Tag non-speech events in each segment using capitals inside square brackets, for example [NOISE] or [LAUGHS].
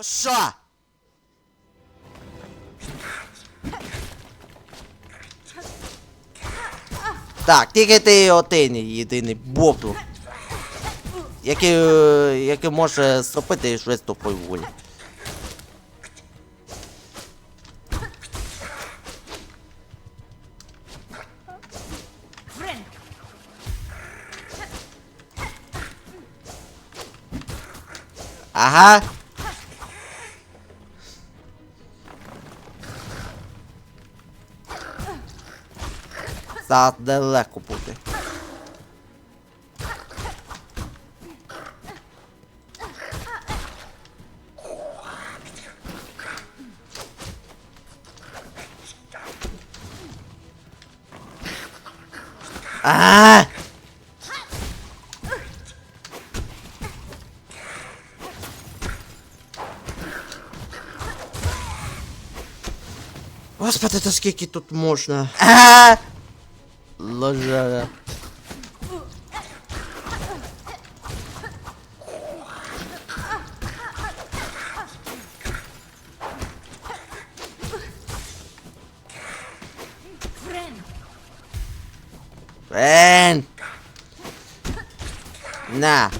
О? Так, тільки ти один єдиний бовтур. Який, який може стопити щось тупої волі. Ага. Зараз далеко буде. А! Господи, та скільки тут можна? А! Allah rüzgarı. Ben. Na.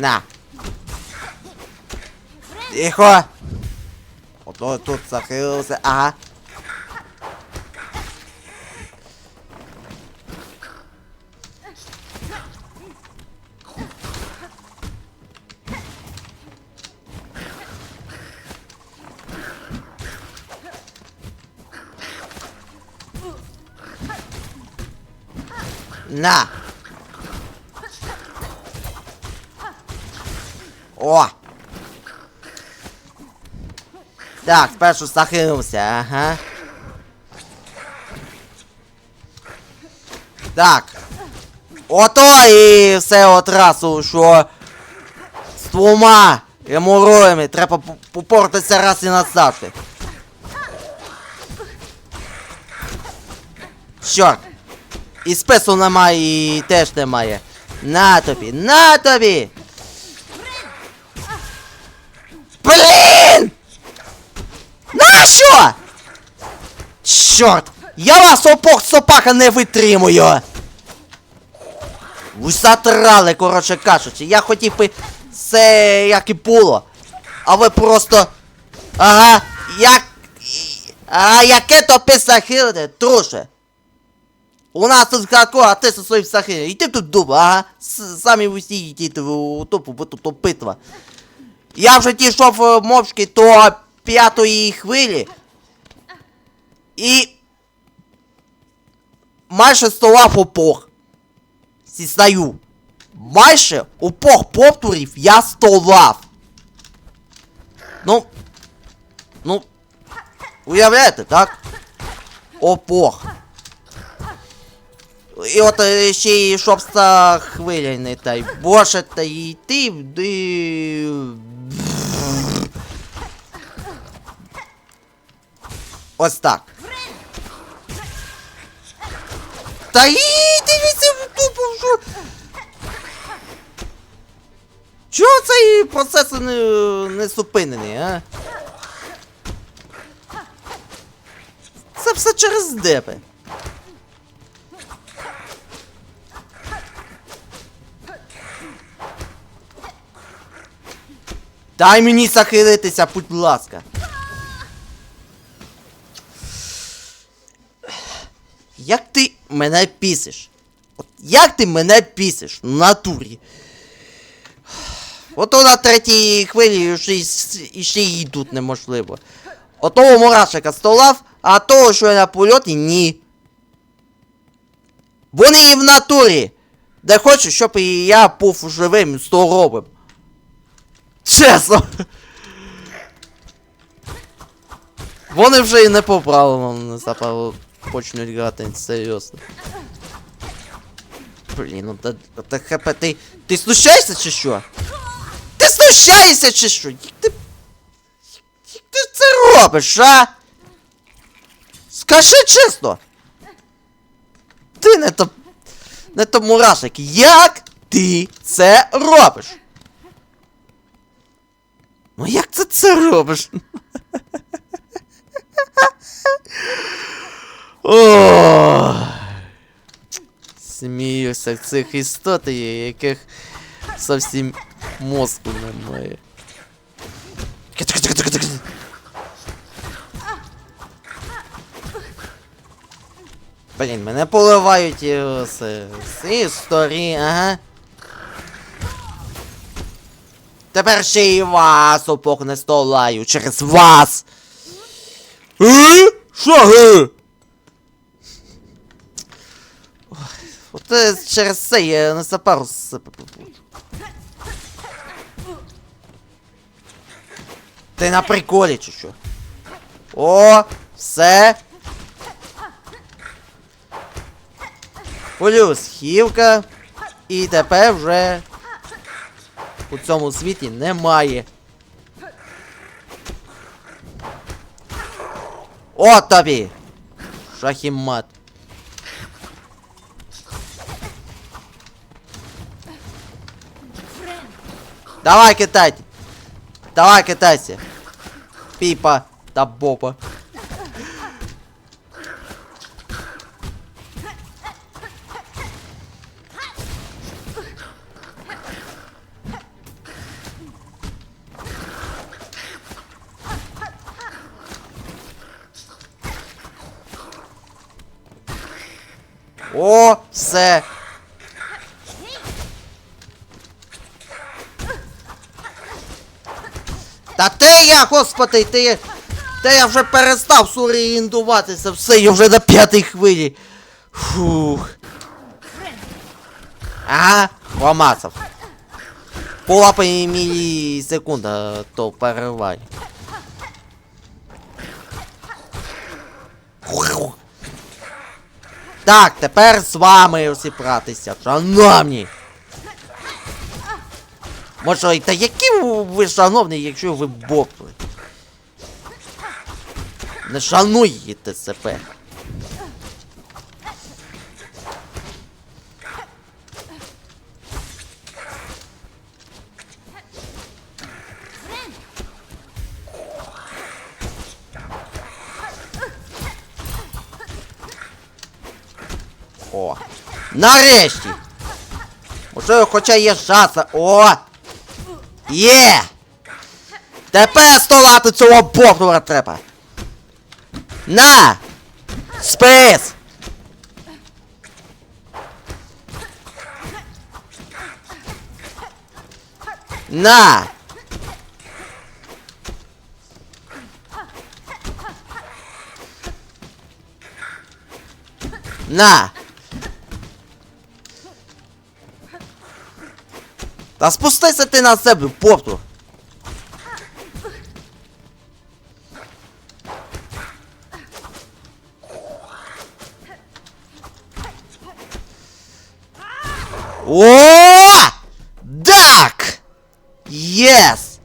На! Тихо! Ото тут захилився, ага. На! О! Так, спершу захилився, ага. Так. Ото і все одразу, що з двома геморроями треба по- попортитися раз і назавжди. Чорт. І спису немає, і теж немає. На тобі, на тобі! Блін! Нащо? Чорт! Я вас опох собака не витримую! Ви затрали, коротше кажучи. Я хотів би все як і було. А ви просто. Ага, як. А яке то писахилне, друже? У нас тут како, а ти зі своїм сахилом. Іди тут дуба, ага. С- Самі всі йдіть у тупу, бо тут опитва. Я вже дійшов е, мовчки до п'ятої хвилі. І. Майже столав опох. Зізнаю. Майже опох повторів я столав. Ну. Ну. Уявляєте, так? Опох. І от е, ще й щоб ста хвиля не тай. Боже, та йти. Ось так. Та і дивіться в тупо, що. Чого цей процес не, не зупинений, а? Це все через депи. Дай мені захилитися, будь ласка. Як ти мене пісиш? От як ти мене пісиш в натурі? Ото на третій хвилі і ще й тут неможливо. Отого мурашика столав, а того, що я на польоті, ні. Вони і в натурі. Де хочуть, щоб і я був живим, здоровим. Чесно. Вони вже і не по правилам не запали. Почнуть грати серйозно. Блін, ну та, та хп, ти. Ти знущаєшся чи що? Ти знущаєшся чи що? Як ти. Як ти це робиш, а? Скажи чесно! Ти не то. Не то мурашик. Як ти це робиш? Ну як ти це робиш? О! Сміюся цих істот, яких зовсім мозку немає. Блін, мене поливають з, з історії, ага. Тепер ще й вас опухне столаю через вас. Е? Що ге? Ой, От е, через це я не запару себе. Ти на приколі чи що? О, все. Плюс хівка. І тепер вже у цьому світі немає. О тобі! Шахімат. Давай, китайці! Давай, китайці! Піпа та Боба. О, все. Та ти я, господи, ти. Та я вже перестав сурієнтуватися, все, я вже на п'ятій хвилі. Фух. Ага, промацав. Полапи мілісекунда, то переривай. Так, тепер з вами розібратися, шановні. Може, та які ви шановні, якщо ви бокли? Не шануєте себе. О! Нарешті! Можливо, хоча є шанса. О! Є! Тепер столати цього бовтура треба! На! Спис! На! На! Та спустися ти на себе, повтор! О! Так! Єс!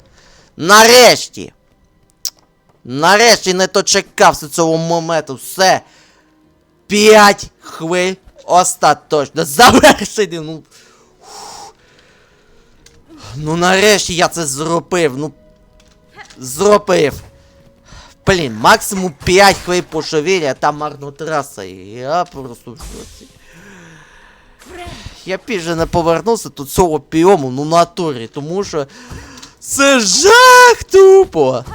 Нарешті! Нарешті не дочекався цього моменту. Все! П'ять хвиль остаточно завершені. Ну. Ну нарешті я це зробив. Ну. Зробив. Блін, максимум 5 хвиль пошовілля, там марнотраса. Я просто в шоці. Я більше не повернувся до цього піому, ну натурі, тому що. Це жах тупо!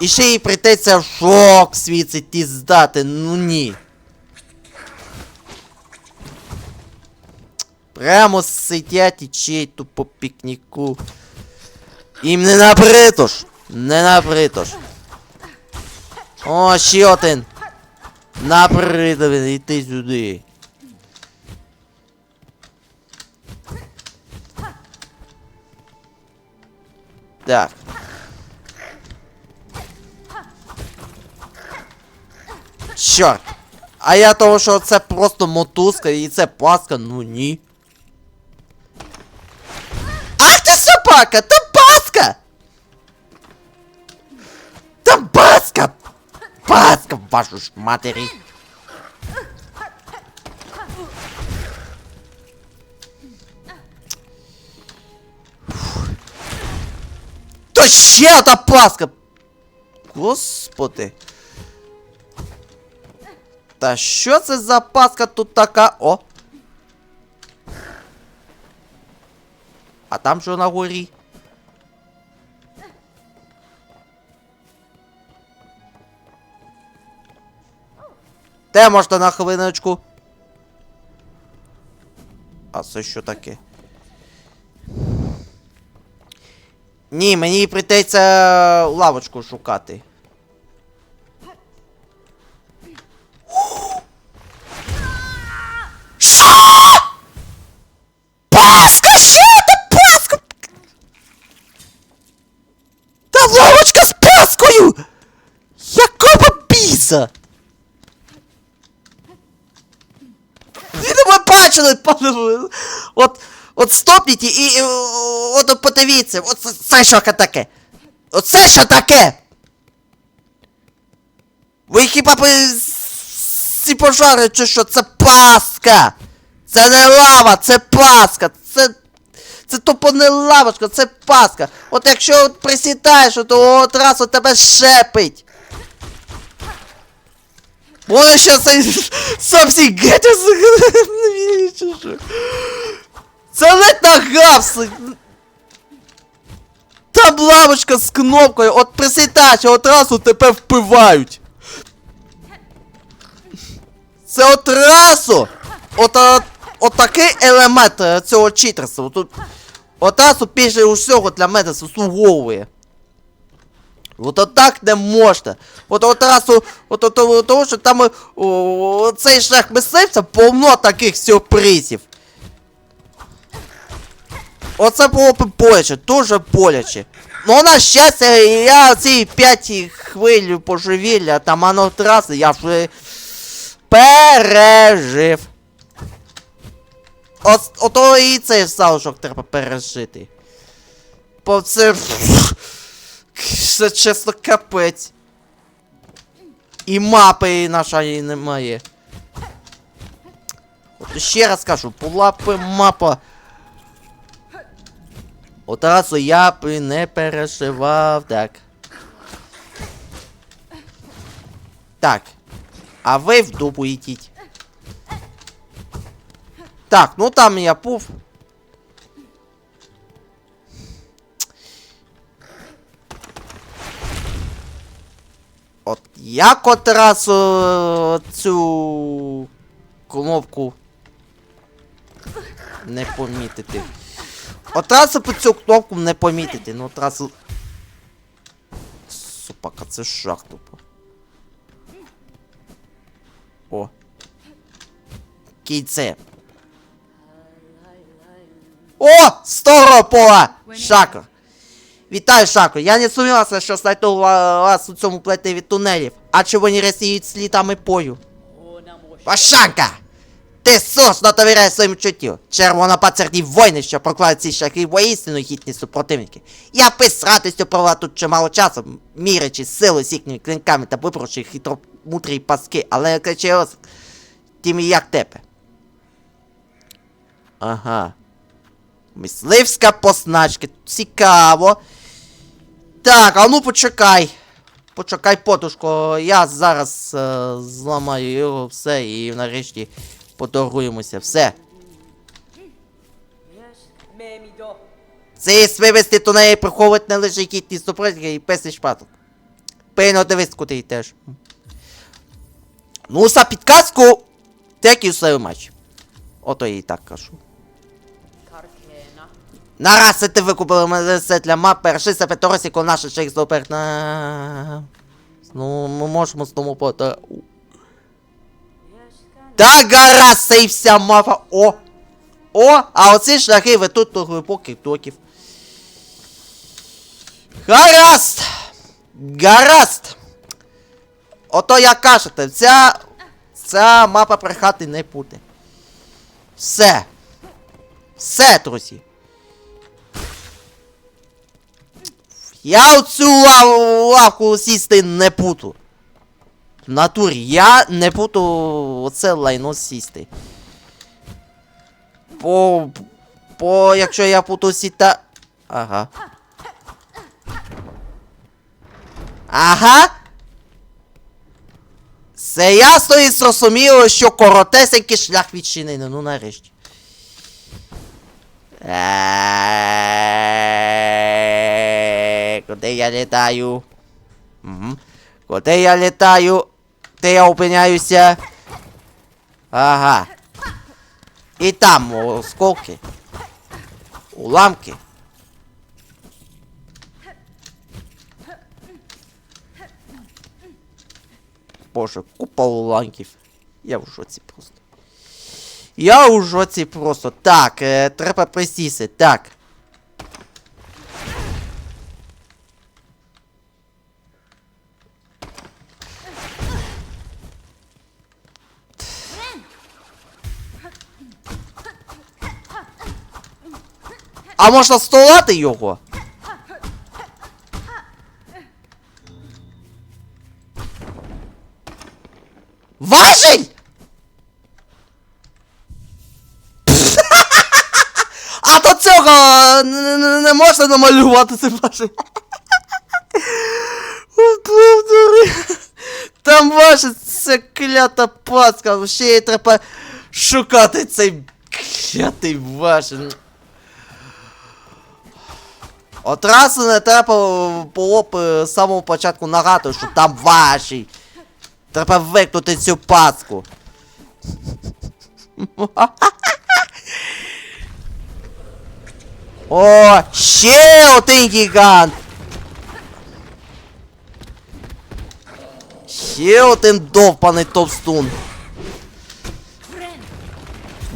І ще їй прийдеться в шок світ ті здати, ну ні. Прямо сидять і чиють тут по пікніку. Їм не набритош! Не набритош! О, ще один! Набридо він, іди сюди! Так. Чорт! А я того, що це просто мотузка і це паска, ну ні. Собака! Там паска! Там паска! Паска, вашу ж матері! То ще одна паска! Господи. Та що це за паска тут така? О! А там що на горі? Де можна на хвилиночку? А це що таке? Ні, мені прийдеться лавочку шукати. Паска, що це паска? Та паскою! Якого біса? Ви бачили, пане. От, от стопніть і, і от, от подивіться, от це, що таке? Оце що таке? Ви хіба ці пожари чи що? Це паска! Це не лава, це паска! Це. Тупо не лавочка, це паска! От якщо от присідаєш, то одразу тебе шепить! Ще цей зовсім геть чи що? Це ледь нагавси! Там лавочка з кнопкою, от присідаєш, і одразу тебе впивають! Це одразу! От, от, от такий елемент е, цього читерства. Тут одразу після усього для мене заслуговує. От отак не можна. От одразу, от от, от, того, що там е, о, цей шлях мисливця повно таких сюрпризів. Оце було б боляче, дуже боляче. Ну, на щастя, я ці 5 хвиль поживілля, там одразу, я вже пережив. От, ото і цей залишок треба пережити. Бо це. Це чесно капець. І мапи нашої немає. От ще раз кажу, б мапа. Одразу я б не переживав, так. Так. А ви в дубу йдіть. Так, ну там я був. От як от раз е, цю кнопку не помітити. От раз по цю кнопку не помітити, ну от. Супака, це жах тупо. О. Кійце. О! Сторопола! Шакр! Вітаю, Шакро! Я не сумнівався, що знайду вас у цьому плетеві тунелів, адже вони розсіють слідами бою. Пашанка! Ти слушно довіряєш своїм чуттю. Червонопацерні воїни, що прокладуть ці шляхи воістину гідні супротивники. Я би з радістю провела тут чимало часу, мірячи силу з їхніми клинками та випрошую хитромудрі паски, але кричи тим як тебе. Ага. Мисливська позначка. Цікаво. Так, а ну почекай. Почекай, потушко. Я зараз е, зламаю його все і нарешті поторгуємося. Все. Ці свивести тунеї приховують не лише гідні супротивники і песи шпаток. Пильно дивись, куди йдеш. Ну, за підказку. Thank you so much. Ото я і так кажу. Нараз це ти викупили мене для мап, перший себе Торосі, коли наша шейх супер на... Ну, ми можемо з тому пота... Та гаразд, це і вся мапа. О! О! А оці шляхи ви тут до глибоких токів. Гаразд! Гаразд! Ото як кажете, ця Ця мапа брехати не буде. Все. Все, друзі. Я у цю лавку сісти не буду. В натурі, я не буду оце лайно сісти. По. По якщо я буду сіта. Ага. Ага. Все ясно і зрозуміло, що коротесенький шлях відчинений, ну нарешті. Е, Куди я літаю? Угу. Куди я літаю? Де я опиняюся? Ага. І там осколки. Уламки. Боже, купа уламків. Я в шоці просто. Я у жоці просто. Так, е, треба присісти. Так. А можна столати його? Важень! А до цього не, можна намалювати це важень. Там ваше це клята паска, ще й треба шукати цей клятий важень. Одразу не треба було б е, з самого початку нагадувати, що там ваші. Треба викнути цю паску. [LAUGHS] О, ще один гігант. Ще один довбаний товстун.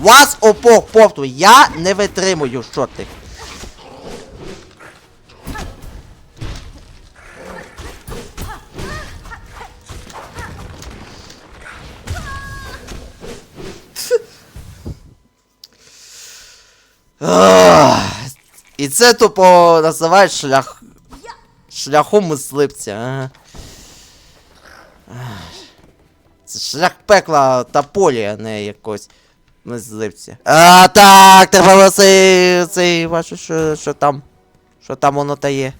Вас обох повту, я не витримую, що ти. І це тупо називають шлях. Шляхом мисливця. Ага. Це шлях пекла та полі, а не якось мисливця. А, так, треба цей. цей бачу, що, що там. Що там воно та є.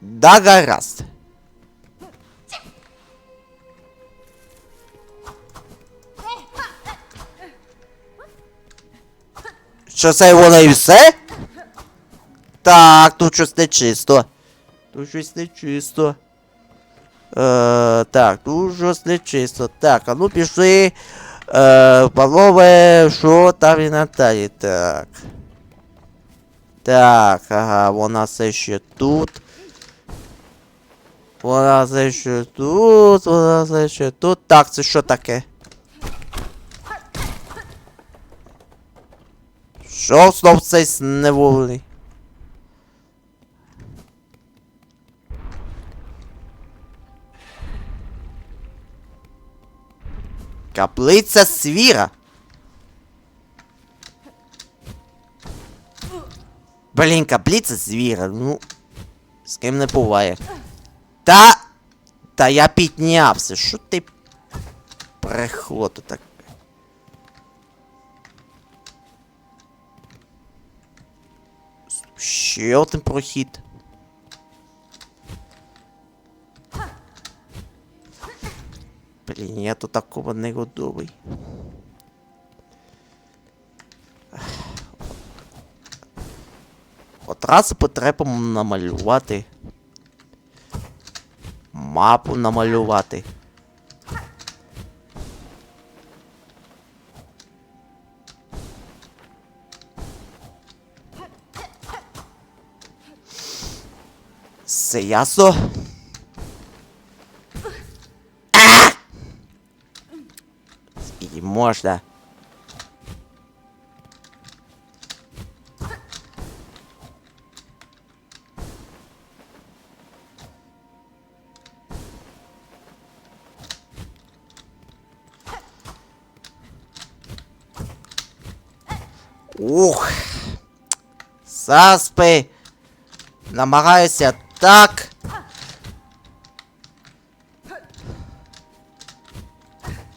Да, гаразд. Що це воно і все? Так, тут щось нечисто. Тут щось нечисто. Е, так, тут щось нечисто. Так, а ну пішли. Е, панове, що там і Наталі? Так. Так, ага, вона все ще тут. Вона все ще тут, вона все ще тут. Так, це що таке? Що знов цей невольний? Каплиця свіра. Блін, каплиця звіра, ну. З ким не буває. Та. Та я піднявся. Що ти. Прихлото так. Ще один прохід. Блін, я тут такого не готовий. Одразу потрібно намалювати. Мапу намалювати. Все ясно. И можно. Ух, заспи намагаюся так.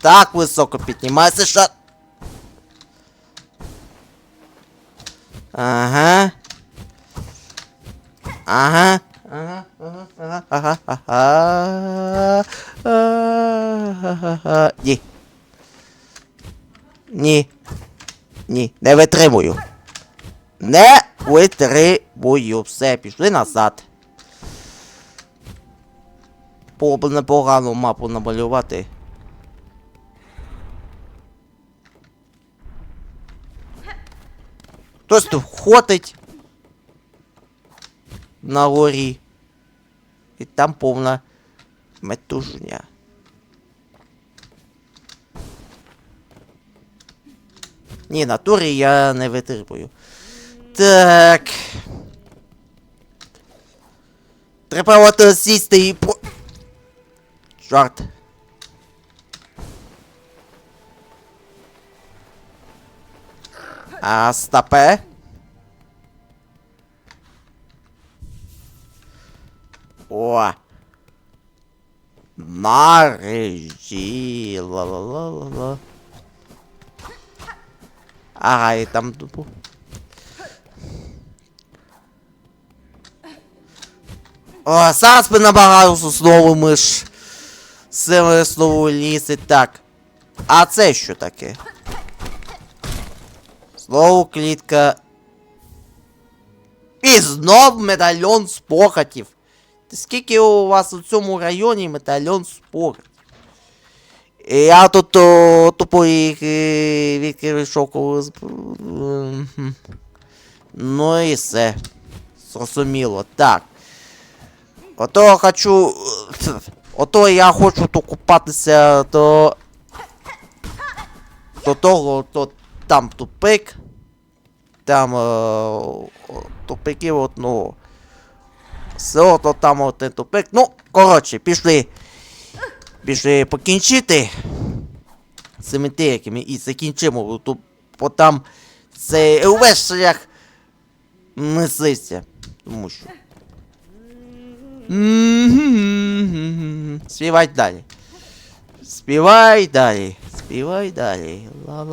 Так високо піднімайся, що. Ага. Ага. Ага, ага, ага, ага, ага. Ага. Ні. Ні. Ні, не витримую. Не витримую. Все, пішли назад. Було б непогано мапу намалювати. Хтось тут ходить на горі. І там повна метушня. Ні, на турі я не витримую. Так. Треба от сісти і Jota. Hasta pé. Boa. Margi. Lá, lá. Ai, tá muito bom. О, зараз би barra знову ми ж Сили знову ліси. Так. А це що таке? Знову клітка. І знов медальйон спогадів. Та скільки у вас у цьому районі медальйон спогадів? І Я тут о, тупо їх е, відкрив шокову Ну і все. Зрозуміло. Так. Ото хочу. Е, Ото я хочу то купатися до. До того, то там тупик. Там е, тупиків от, ну. Все, то там один тупик. Ну, коротше, пішли. Пішли покінчити. Цими деякими і закінчимо. Тут, бо там це увесь шлях мисливця. Тому що. Співай далі. Співай далі. Співай далі. ла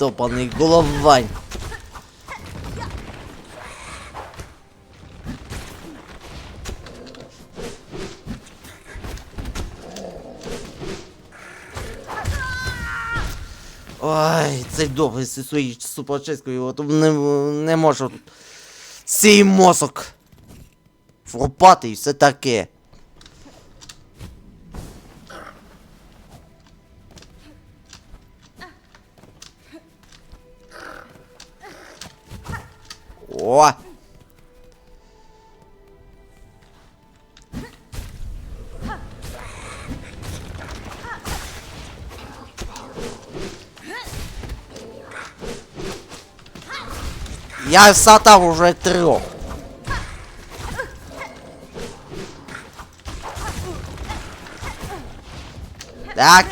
Отопаний головань. Ой, цей довгий зі своєю супочискою, от не, не можу. Свій мозок. Врубати і все таке. О! Я сатав уже трьох. Так.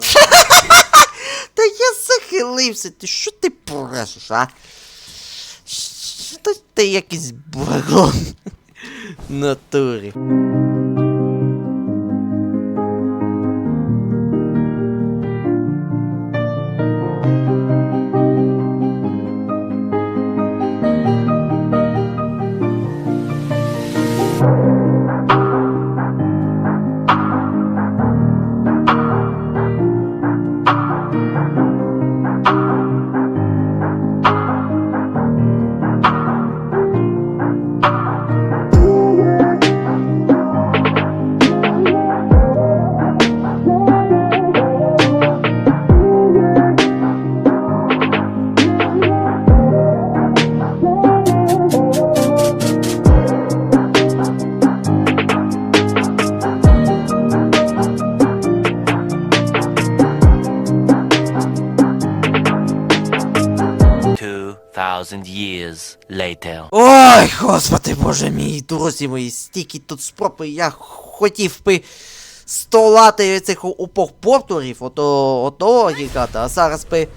[LAUGHS] Та я захилився. Ти що знаєш, що? Щось ти якийсь барон натурі. you later. Ой, господи боже мій, друзі мої, стільки тут спроб, я хотів би столати цих упох повторів, ото отого гігата, а зараз би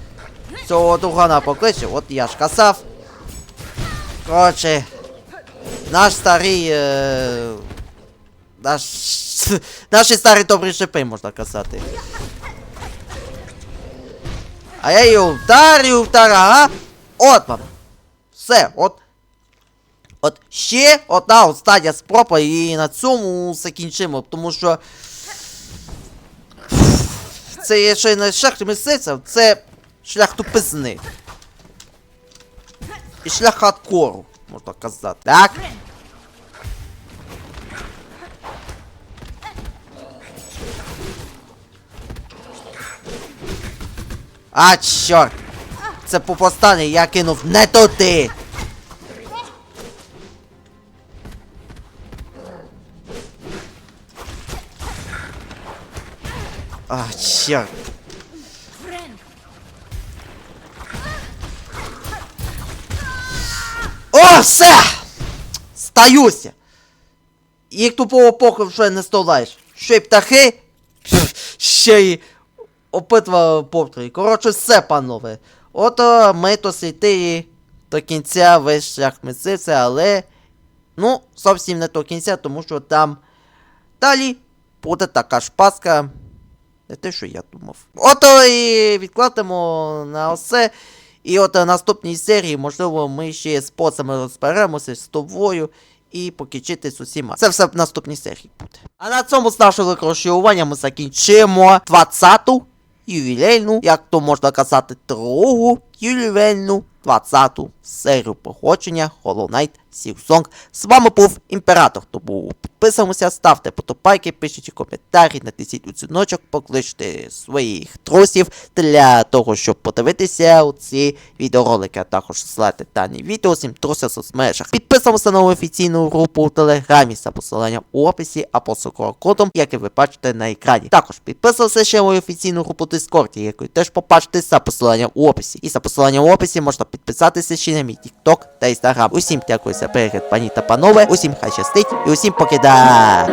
цього другана покличе, от я ж казав. Коротше, наш старий. Е... Наш. [LAUGHS] Наші старі добрі шипи, можна казати. А я її вдарю, вдарю, ага. От вам. Все, от. От ще одна остання спроба і на цьому закінчимо, тому що. Це є ще не шлях мисливця, це шлях тупизни. І шлях хардкору, можна казати. Так? А, чорт! Це по повстанні я кинув не туди! А, черт. О, все! Стаюся! Їх тупого похуй вже не столаєш. Ще й птахи, ще й опитва повторі. Коротше, все, панове. Ото ми то йти до кінця весь шлях мисливця, але. Ну, зовсім не до кінця, тому що там далі буде така ж паска. Не те, що я думав. Ото і відкладемо на все. І от на наступній серії, можливо, ми ще з поцами розберемося з тобою і покінчити з усіма. Це все в наступній серії буде. А на цьому з нашого розчарування ми закінчимо 20-ту ювілейну, як то можна казати, другу ювілейну 20-ту серію походження Hollow Knight Silksong. З вами був Імператор. Тому підписуємося, ставте подобайки, пишіть коментарі, натисніть у дзвіночок, покличте своїх друзів для того, щоб подивитися ці відеоролики, а також слати дані відео всім друзям в соцмережах. Підписуємося на офіційну групу у Телеграмі за посиланням у описі або з кодом, який ви бачите на екрані. Також підписуйся ще на офіційну групу Discord, яку теж побачите за посиланням у описі. І за посилання в описі можна підписатися ще на мій TikTok та Instagram. Усім дякую за перегляд, пані та панове. Усім хай щастить і усім покида.